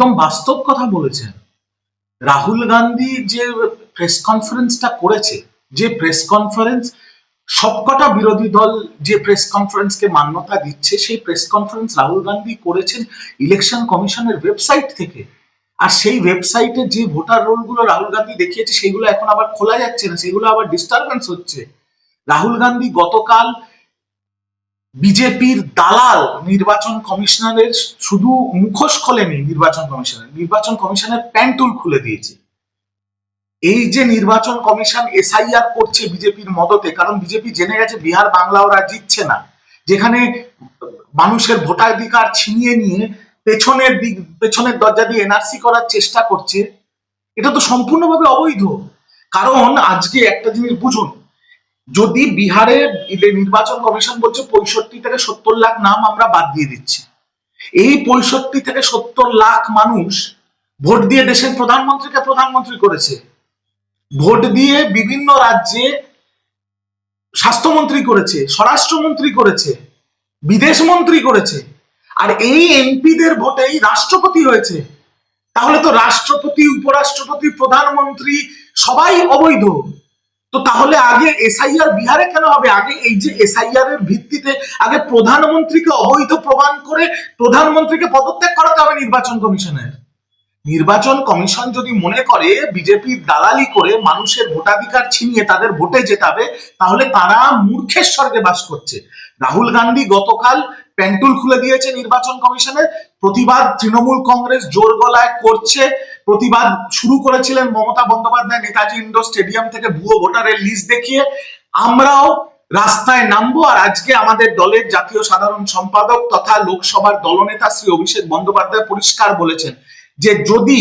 একদম বাস্তব কথা বলেছেন। রাহুল গান্ধী যে প্রেস কনফারেন্সটা করেছে, যে প্রেস কনফারেন্স সবকটা বিরোধী দল যে প্রেস কনফারেন্সকে মান্যতা দিচ্ছে, সেই প্রেস কনফারেন্স রাহুল গান্ধী করেছেন ইলেকশন কমিশনের ওয়েবসাইট থেকে। আর সেই ওয়েবসাইটে যে ভোটার রোলগুলো রাহুল গান্ধী দেখিয়েছে সেগুলো এখন আবার খোলা যাচ্ছে না সেগুলো আবার ডিস্টারবেন্স হচ্ছে। রাহুল গান্ধী গতকাল বিজেপির দালাল নির্বাচন কমিশনারের শুধু মুখোশ খোলেনি নির্বাচন কমিশনের নির্বাচন কমিশনের প্যান্টুল খুলে দিয়েছে। এই যে নির্বাচন কমিশন এসআইআর করছে বিজেপির মদতে, কারণ বিজেপি জেনে গেছে বিহার বাংলা ওরা জিতছে না। যেখানে মানুষের ভোটাধিকার ছিনিয়ে নিয়ে পেছনের দিক, পেছনের দরজা দিয়ে এনআরসি করার চেষ্টা করছে, এটা তো সম্পূর্ণভাবে অবৈধ। কারণ আজকে একটা জিনিস বুঝুন যদি বিহারে নির্বাচন কমিশন বলছে পঁয়ষট্টি থেকে সত্তর লাখ নাম আমরা বাদ দিয়ে দিচ্ছি। এই পঁয়ষট্টি থেকে সত্তর লাখ মানুষ ভোট দিয়ে দেশের প্রধানমন্ত্রীকে প্রধানমন্ত্রী করেছে। ভোট দিয়ে বিভিন্ন রাজ্যে স্বাস্থ্যমন্ত্রী করেছে, স্বরাষ্ট্রমন্ত্রী করেছে বিদেশ মন্ত্রী করেছে। আর এই এমপিদের ভোটেই রাষ্ট্রপতি হয়েছে। তাহলে তো রাষ্ট্রপতি, উপরাষ্ট্রপতি, প্রধানমন্ত্রী সবাই অবৈধ। তো তাহলে আগে এসআইআর বিহারে কেন হবে? আগে এই যে এসআইআর এর ভিত্তিতে আগে প্রধানমন্ত্রীকে অবৈধ প্রমাণ করে প্রধানমন্ত্রীকে পদত্যাগ করাতে হবে নির্বাচন কমিশনের। নির্বাচন কমিশন যদি মনে করে বিজেপির দালালি করে মানুষের ভোটাধিকার ছিনিয়ে তাদের ভোটে জেতাবে, তাহলে তারা মূর্খের স্বর্গে বাস করছে। রাহুল গান্ধী গতকাল প্যান্টুল খুলে দিয়েছে নির্বাচন কমিশনের প্রতিবাদ তৃণমূল কংগ্রেস জোর গলায় করছে। প্রতিবাদ শুরু করেছিলেন মমতা বন্দ্যোপাধ্যায়, নেতাজি ইন্ডোর স্টেডিয়াম থেকে ভুয়ো ভোটারের লিস্ট দেখিয়ে। আমরাও রাস্তায় নামবো আর আজকে আমাদের দলের জাতীয় সাধারণ সম্পাদক তথা লোকসভার দলনেতা শ্রী অভিষেক বন্দ্যোপাধ্যায় পরিষ্কার বলেছেন যে যদি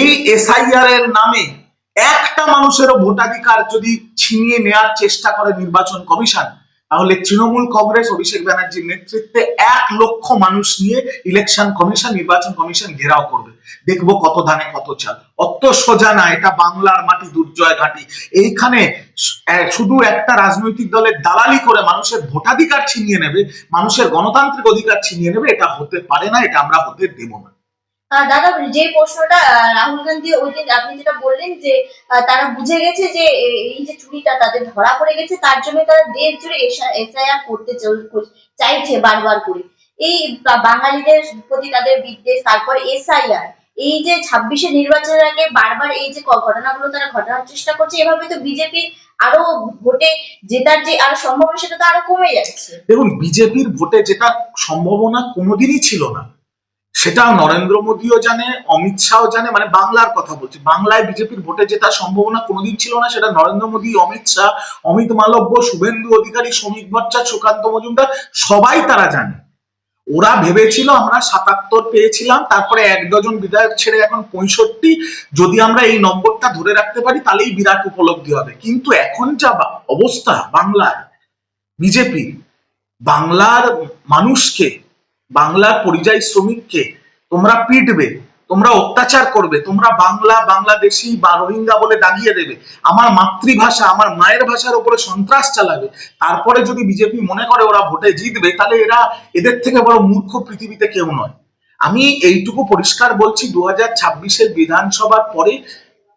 এই এসআইআর এর নামে একটা মানুষেরও ভোটাধিকার যদি ছিনিয়ে নেওয়ার চেষ্টা করে নির্বাচন কমিশন তাহলে তৃণমূল কংগ্রেস, অভিষেক ব্যানার্জির নেতৃত্বে এক লক্ষ মানুষ নিয়ে ইলেকশন কমিশন নির্বাচন কমিশন ঘেরাও করবে। দেখব কত ধানে কত চাল। অত সোজা না, এটা বাংলার মাটি দুর্জয় ঘাটি। এইখানে শুধু একটা রাজনৈতিক দলের দালালি করে মানুষের ভোটাধিকার ছিনিয়ে নেবে, মানুষের গণতান্ত্রিক অধিকার ছিনিয়ে নেবে, এটা হতে পারে না, এটা আমরা হতে দেব না। দাদা, যে প্রশ্নটা রাহুল গান্ধী ওই দিন আপনি যেটা বললেন যে তারা বুঝে গেছে যে এই যে চুরিটা তাদের ধরা পড়ে গেছে, তার জন্য তারা দেশ জুড়ে এসআইআর করতে চাইছে বারবার করে। এই বাঙালিদের প্রতি তাদের বিদ্বেষ, তারপরে এসআইআর, এই যে ছাব্বিশে নির্বাচনের আগে বারবার এই যে ঘটনাগুলো তারা ঘটানোর চেষ্টা করছে, এভাবে তো বিজেপি আরও ভোটে জেতার যে আরও সম্ভাবনা, সেটা তো আরও কমে যাচ্ছে। দেখুন, বিজেপির ভোটে যেটা সম্ভাবনা কোনোদিনই ছিল না। সেটা নরেন্দ্র মোদীও জানে, অমিত শাহও জানে মানে বাংলার কথা বলছি। বাংলায় বিজেপির ভোটে জেতার সম্ভাবনা কোনোদিন ছিল না, সেটা নরেন্দ্র মোদী, অমিত শাহ, অমিত মালব্য, শুভেন্দু অধিকারী শ্রমিক ভট্টাচার্য, সুকান্ত মজুমদার, সবাই তারা জানে। ওরা ভেবেছিল আমরা সাতাত্তর পেয়েছিলাম, তারপরে এক ডজন বিধায়ক ছেড়ে এখন পঁয়ষট্টি। যদি আমরা এই নম্বরটা ধরে রাখতে পারি, তাহলেই বিরাট উপলব্ধি হবে। কিন্তু এখন যা অবস্থা বাংলার বিজেপি বাংলার মানুষকে বাংলার পরিযায়ী শ্রমিককে তোমরা পিটবে, তোমরা অত্যাচার করবে, তোমরা বাংলা, বাংলাদেশি বা রোহিঙ্গা বলে দাগিয়ে দেবে। আমার মাতৃভাষা, আমার মায়ের ভাষার উপরে সন্ত্রাস চালাবে। তারপরে যদি বিজেপি মনে করে ওরা ভোটে জিতবে, তাহলে এরা এদের থেকে বড় মূর্খ পৃথিবীতে কেউ নয়। আমি এইটুকু পরিষ্কার বলছি দু হাজার ছাব্বিশের বিধানসভার পরে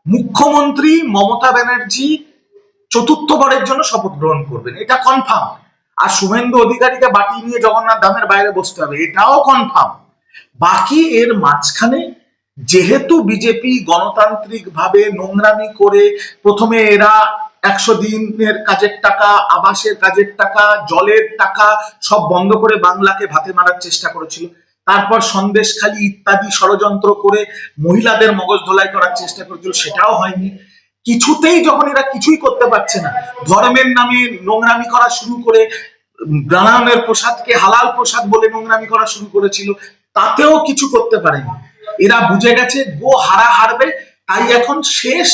মুখ্যমন্ত্রী মমতা ব্যানার্জি চতুর্থবারের জন্য শপথ গ্রহণ করবেন। এটা কনফার্ম আর শুভেন্দু অধিকারীকে বাটি নিয়ে জগন্নাথ ধামের বাইরে বসতে হবে, এটাও কনফার্ম বাকি এর মাঝখানে যেহেতু বিজেপি গণতান্ত্রিক ভাবে নোংরামি করে প্রথমে এরা একশো দিনের কাজের টাকা, আবাসের কাজের টাকা, জলের টাকা সব বন্ধ করে বাংলাকে ভাতে মারার চেষ্টা করেছিল। তারপর সন্দেশখালী ইত্যাদি ষড়যন্ত্র করে মহিলাদের মগজ ধোলাই করার চেষ্টা করেছিল, সেটাও হয়নি। কিছুতেই যখন এরা কিছুই করতে পারছে না, ধর্মের নামে নোংরামি করা শুরু করে নারায়ণের প্রসাদকে হালাল প্রসাদ বলে নোংরামি করা শুরু করেছিল, তাতেও কিছু করতে পারেনি। এরা বুঝে গেছে, গো হারা হারবে, তাই এখন শেষ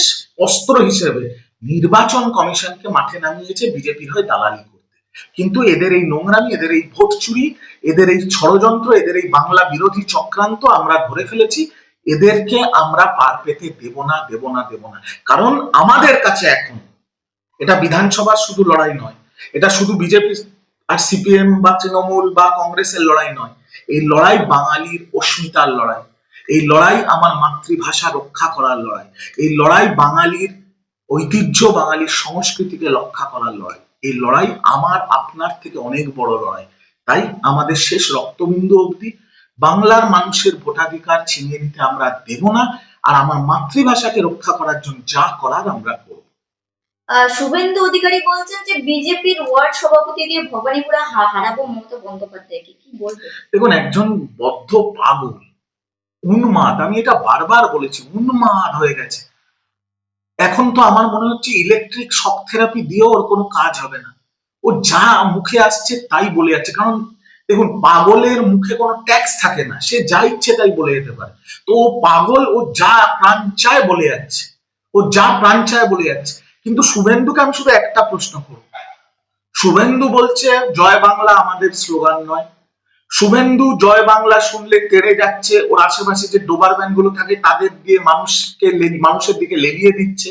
অস্ত্র হিসেবে নির্বাচন কমিশনকে মাঠে নামিয়েছে বিজেপির হয়ে দালালি করতে। কিন্তু এদের এই নোংরামি, এদের এই ভোট চুরি, এদের এই ষড়যন্ত্র, এদের এই বাংলা বিরোধী চক্রান্ত আমরা ধরে ফেলেছি, এদেরকে আমরা পার পেতে দেব না দেব না দেব না। কারণ আমাদের কাছে এখন এটা বিধানসভার শুধু লড়াই নয়, এটা শুধু বিজেপি আর সিপিএম বা তৃণমূল বা কংগ্রেসের লড়াই নয়। এই লড়াই বাঙালির অস্মিতার লড়াই। এই লড়াই আমার মাতৃভাষা রক্ষা করার লড়াই। এই লড়াই বাঙালির ঐতিহ্য, বাঙালির সংস্কৃতিকে রক্ষা করার লড়াই। এই লড়াই আমার, আপনার থেকে অনেক বড় লড়াই। তাই আমাদের শেষ রক্তবিন্দু অবধি বাংলার মানুষের ভোটাধিকার ছিনিয়ে নিতে আমরা দেব না। আর আমার মাতৃভাষাকে রক্ষা করার জন্য যা করার আমরা করব। শুভেন্দু অধিকারী বলছেন যে বিজেপির ওয়ার্ড সভাপতি দিয়ে ভবানীপুরা হারাবো মমতা বন্দ্যোপাধ্যায়কে। কি বলবেন? দেখুন, একজন বদ্ধ পাগল উন্মাদ, আমি এটা বারবার বলেছি, উন্মাদ হয়ে গেছে। এখন তো আমার মনে হচ্ছে ইলেকট্রিক শক থেরাপি দিয়েও ওর কোনো কাজ হবে না। ও যা মুখে আসছে তাই বলে যাচ্ছে। কারণ দেখুন, পাগলের মুখে কোনো ট্যাক্স থাকে না, সে যা ইচ্ছে তাই বলে যেতে পারে। তো ও পাগল, ও যা প্রাণ চায় বলে যাচ্ছে। ও যা প্রাণ চায় বলে যাচ্ছে। কিন্তু শুভেন্দুকে আমি শুধু একটা প্রশ্ন করব। শুভেন্দু বলছে, জয় বাংলা আমাদের স্লোগান নয়। শুভেন্দু জয় বাংলা শুনলে তেড়ে যাচ্ছে, ওর আশেপাশে যে ডোবারগুলো থাকে, তাদের দিয়ে মানুষকে মানুষের দিকে লেলিয়ে দিচ্ছে।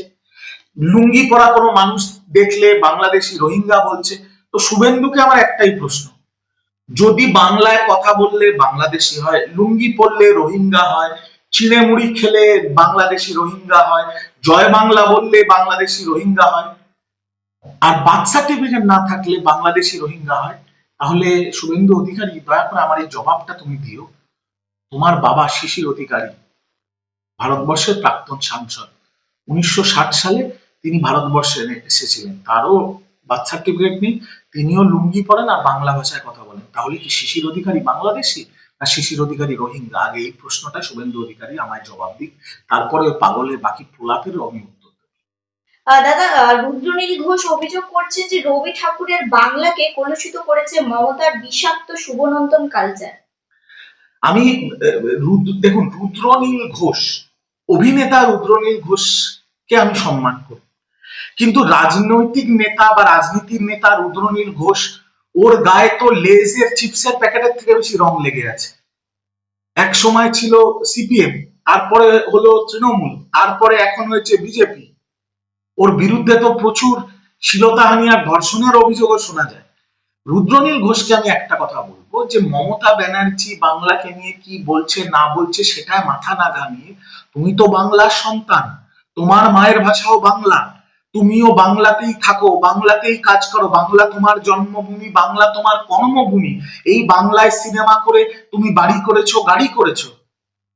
লুঙ্গি পরা কোনো মানুষ দেখলে বাংলাদেশি রোহিঙ্গা বলছে। তো শুভেন্দুকে আমার একটাই প্রশ্ন, যদি বাংলায় কথা বললে বাংলাদেশি হয়, লুঙ্গি পরলে রোহিঙ্গা হয় চিড়ে মুড়ি খেলে বাংলাদেশি রোহিঙ্গা হয় জয় বাংলা বললে বাংলাদেশি রোহিঙ্গা হয়। আর বার্থ সার্টিফিকেট না থাকলে বাংলাদেশি রোহিঙ্গা হয়। তাহলে শুভেন্দু অধিকারী, দয়া করে আমার এই জবাবটা তুমি দিও। তোমার বাবা শিশির অধিকারী, ভারতবর্ষের প্রাক্তন সাংসদ। উনিশশো ষাট সালে তিনি ভারতবর্ষে এসেছিলেন। তারও বার্থ সার্টিফিকেট নেই, তিনিও লুঙ্গি পরেন আর বাংলা ভাষায় কথা বলেন। তাহলে কি শিশির অধিকারী বাংলাদেশি? না শিশির অধিকারী রোহিঙ্গা। আগে এই প্রশ্নটা শুভেন্দু অধিকারী আমায় জবাব দিক। তারপরে পাগলের বাকি প্রলাপেরও আমি উত্তর দাদা রুদ্রনীল ঘোষ অভিযোগ করছেন যে রবি ঠাকুরের বাংলাকে কলুষিত করেছে মমতার বিষাক্ত শুভনন্দন কালচার আমি দেখুন রুদ্রনীল ঘোষ অভিনেতা রুদ্রনীল ঘোষকে আমি সম্মান করি। কিন্তু রাজনৈতিক নেতা বা রাজনীতির নেতা রুদ্রনীল ঘোষ ওর গায়ে তো লেজের চিপসের প্যাকেটের থেকে বেশি রং লেগে আছে। এক সময় ছিল সিপিএম তারপরে হলো তৃণমূল, তারপরে এখন হয়েছে বিজেপি ওর বিরুদ্ধে তো প্রচুর শ্লীলতাহানি আর ধর্ষণের অভিযোগও শোনা যায়। রুদ্রনীল ঘোষকে আমি একটা কথা বলব যে, মমতা ব্যানার্জি বাংলাকে নিয়ে কি বলছে, না বলছে সেটা মাথা না ঘামিয়ে, তুমি তো বাংলার সন্তান, তোমার মায়ের ভাষাও বাংলা। তুমিও বাংলাতেই থাকো, বাংলাতেই কাজ করো, বাংলা তোমার জন্মভূমি, বাংলা তোমার কর্মভূমি। এই বাংলায় সিনেমা করে তুমি বাড়ি করেছ, গাড়ি করেছ।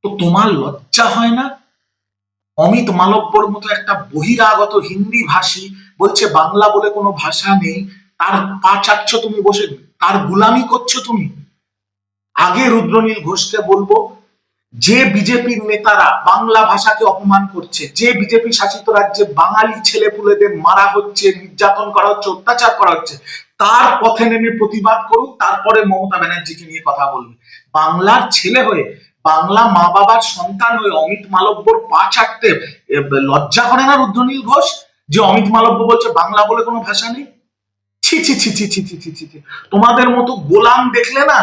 তো তোমার লজ্জা হয় না? অমিত মালব্যর মতো একটা বহিরাগত হিন্দি ভাষী বলছে, বাংলা বলে কোনো ভাষা নেই। তার পা চাটছ তুমি বসে, তার গুলামি করছ তুমি? আগে রুদ্রনীল ঘোষকে বলব যে বিজেপির নেতারা বাংলা ভাষাকে অপমান করছে যে বিজেপি শাসিত রাজ্যে বাঙালি ছেলেপুলেদের মারা হচ্ছে নির্যাতন করা হচ্ছে অত্যাচার করা হচ্ছে তার পথে নেমে প্রতিবাদ করুক তারপরে মমতা ব্যানার্জিকে নিয়ে কথা বলবে বাংলার ছেলে হয়ে বাংলা মা বাবার সন্তান হয়ে অমিত মালব্যর পা এ, লজ্জা করে না রুদ্রনীল ঘোষ যে অমিত মালব্য বলছে বাংলা বলে কোনো ভাষা নেই ছি ছি ছি ছি ছি ছি ছি ছি। তোমাদের মতো গোলাম দেখলে না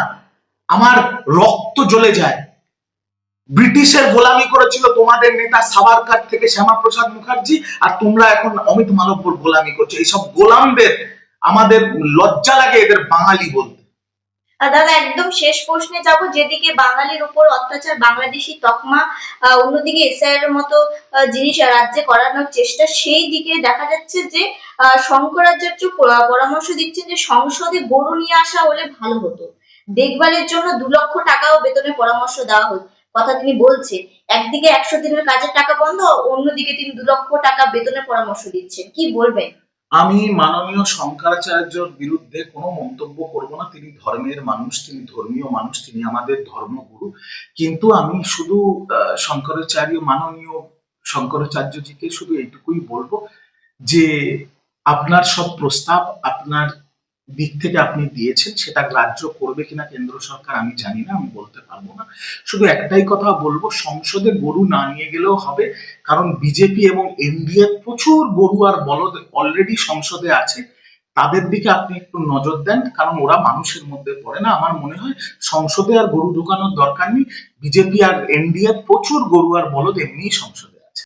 আমার রক্ত জ্বলে যায় ব্রিটিশের গোলামি করেছিল তোমাদের নেতা সাবারকার থেকে শ্যামাপ্রসাদ মুখার্জি, আর তোমরা এখন অমিত মালব্যর গোলামি করছ। এইসব গোলামদের আমাদের লজ্জা লাগে এদের বাঙালি বলতে। দাদা, একদম শেষ প্রশ্নে যাব, যেদিকে বাঙালির উপর অত্যাচার, বাংলাদেশি তকমা অন্যদিকে এসআইআর এর মতো জিনিস রাজ্যে করানোর চেষ্টা, সেই দিকে দেখা যাচ্ছে যে শঙ্করাচার্য পরামর্শ দিচ্ছেন যে সংসদে গরু নিয়ে আসা হলে ভালো হতো। দেখভালের জন্য দু লক্ষ টাকাও বেতনে পরামর্শ দেওয়া হতো। কথা তিনি বলছেন, একদিকে একশো দিনের কাজের টাকা বন্ধ, অন্যদিকে তিনি দু লক্ষ টাকা বেতনের পরামর্শ দিচ্ছেন। কি বলবেন? আমি মাননীয় শঙ্করাচার্যর বিরুদ্ধে কোনো মন্তব্য করব না। তিনি ধর্মের মানুষ, তিনি ধর্মীয় মানুষ, তিনি আমাদের ধর্মগুরু। কিন্তু আমি শুধু শঙ্করাচার্য, মাননীয় শঙ্করাচার্যজিকে শুধু এইটুকুই বলব যে, আপনার সব প্রস্তাব, আপনার দিক থেকে আপনি দিয়েছেন, সেটা গ্রাহ্য করবে কিনা কেন্দ্র সরকার আমি জানি না, আমি বলতে পারব না। শুধু একটাই কথা বলব, সংসদে গরু না নিয়ে গেলেও হবে, কারণ বিজেপি এবং এনডিএ প্রচুর গরু আর বলদ অলরেডি সংসদে আছে। তাদের দিকে আপনি একটু নজর দেন, কারণ ওরা মানুষের মধ্যে পড়ে না। আমার মনে হয় সংসদে আর গরু ঢুকানোর দরকার নেই। বিজেপি আর এনডিএ প্রচুর গরু আর বলদ এমনিই সংসদে।